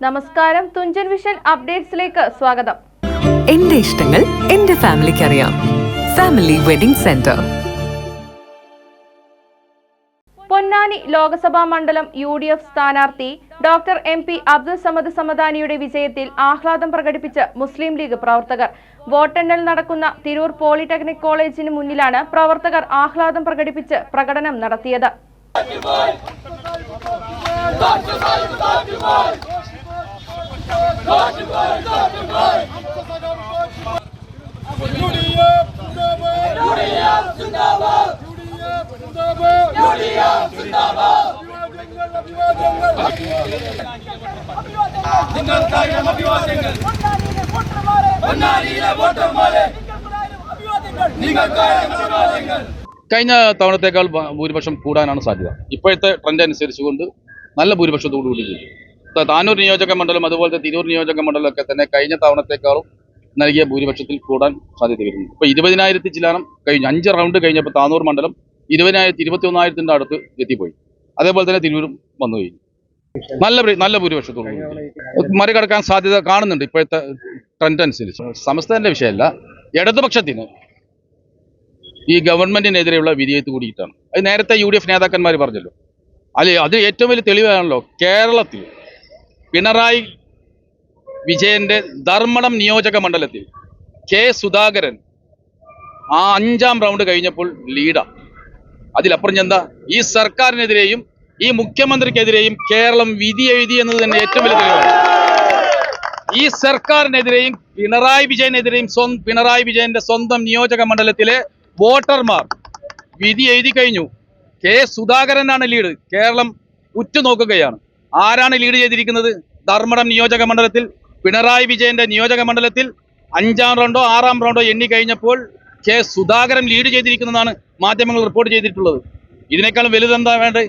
നമസ്കാരം തുഞ്ചൻ വിഷൻ അപ്ഡേറ്റ്സിലേക്ക് സ്വാഗതം. എന്റെ ഇഷ്ടങ്ങൾ എന്റെ ഫാമിലിക്ക് അറിയാം. Family wedding centre Ponnani Lok Sabha മണ്ഡലം യു ഡി എഫ് സ്ഥാനാർത്ഥി doctor M P Abdul Samad സമദാനിയുടെ വിജയത്തിൽ ആഹ്ലാദം പ്രകടിപ്പിച്ച് മുസ്ലിം ലീഗ് പ്രവർത്തകർ. വോട്ടെണ്ണൽ നടക്കുന്ന തിരൂർ പോളിടെക്നിക് കോളേജിന് മുന്നിലാണ് പ്രവർത്തകർ ആഹ്ലാദം പ്രകടിപ്പിച്ച് പ്രകടനം നടത്തിയത്. കഴിഞ്ഞ തവണത്തേക്കാൾ ഭൂരിപക്ഷം കൂടാനാണ് സാധ്യത. ഇപ്പോഴത്തെ ട്രെൻഡ് അനുസരിച്ചുകൊണ്ട് നല്ല ഭൂരിപക്ഷത്തോടു കൂടി താനൂർ നിയോജക മണ്ഡലം തന്നെ തിരൂർ നിയോജക മണ്ഡലമൊക്കെ തന്നെ കഴിഞ്ഞ തവണത്തേക്കാളും നൽകിയ ഭൂരിപക്ഷത്തിൽ കൂടാൻ സാധ്യത വരുന്നു ഇപ്പൊ ഇരുപതിനായിരത്തി ചിലാനം കഴിഞ്ഞു അഞ്ച് റൗണ്ട് കഴിഞ്ഞപ്പോൾ താനൂർ മണ്ഡലം ഇരുപതിനായിരത്തി ഇരുപത്തി ഒന്നായിരത്തിന്റെ അടുത്ത് എത്തിപ്പോയി. അതേപോലെ തന്നെ തിരൂരും വന്നു കഴിഞ്ഞു. നല്ല നല്ല ഭൂരിപക്ഷത്തോളം കൂടി. മറികടക്കാൻ സാധ്യത കാണുന്നുണ്ട് ഇപ്പോഴത്തെ ട്രെൻഡ് അനുസരിച്ച്. സംസ്ഥാനത്തെ വിഷയമല്ല ഇടതുപക്ഷത്തിന് ഈ ഗവൺമെന്റിനെതിരെയുള്ള വിധേയത്ത് കൂടിയിട്ടാണ്. അത് നേരത്തെ യു ഡി എഫ് നേതാക്കന്മാർ പറഞ്ഞല്ലോ. അല്ലെ അത് ഏറ്റവും വലിയ തെളിവാണല്ലോ കേരളത്തിൽ പിണറായി വിജയന്റെ ധർമ്മടം നിയോജക മണ്ഡലത്തിൽ കെ സുധാകരൻ ആ അഞ്ചാം റൗണ്ട് കഴിഞ്ഞപ്പോൾ ലീഡാ അതിലപ്പുറം എന്താ ഈ സർക്കാരിനെതിരെയും ഈ മുഖ്യമന്ത്രിക്കെതിരെയും കേരളം വിധി എഴുതി എന്നത് തന്നെ ഏറ്റവും വലിയ തെളിവാണ്. ഈ സർക്കാരിനെതിരെയും പിണറായി വിജയനെതിരെയും സ്വന്തം പിണറായി വിജയന്റെ സ്വന്തം നിയോജക മണ്ഡലത്തിലെ വോട്ടർമാർ വിധി എഴുതി കഴിഞ്ഞു. കെ സുധാകരനാണ് ലീഡ് കേരളം ഉറ്റുനോക്കുകയാണ്. ആരാണ് ലീഡ് ചെയ്തിരിക്കുന്നത്? ധർമ്മടം നിയോജക മണ്ഡലത്തിൽ പിണറായി വിജയന്റെ നിയോജക മണ്ഡലത്തിൽ അഞ്ചാം റൗണ്ടോ ആറാം റൗണ്ടോ എണ്ണി കഴിഞ്ഞപ്പോൾ കെ സുധാകരൻ ലീഡ് ചെയ്തിരിക്കുന്നതാണ് മാധ്യമങ്ങൾ റിപ്പോർട്ട് ചെയ്തിട്ടുള്ളത്. ഇതിനേക്കാളും വലുതെന്താ വേണ്ടത്?